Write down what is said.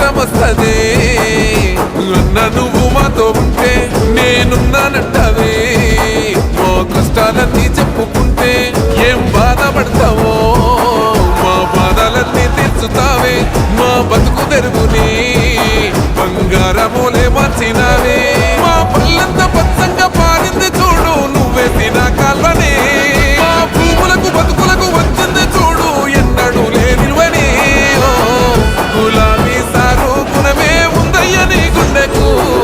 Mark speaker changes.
Speaker 1: కష్టం వస్తుంది అన్న నువ్వు మాతో ఉంటే నేనున్నానంటావే మా కష్టాలన్నీ చెప్పుకుంటే ఏం బాధపడతావో? మా బాధలన్నీ తీర్చుతావే. మా బతు తీయని గుండెకు.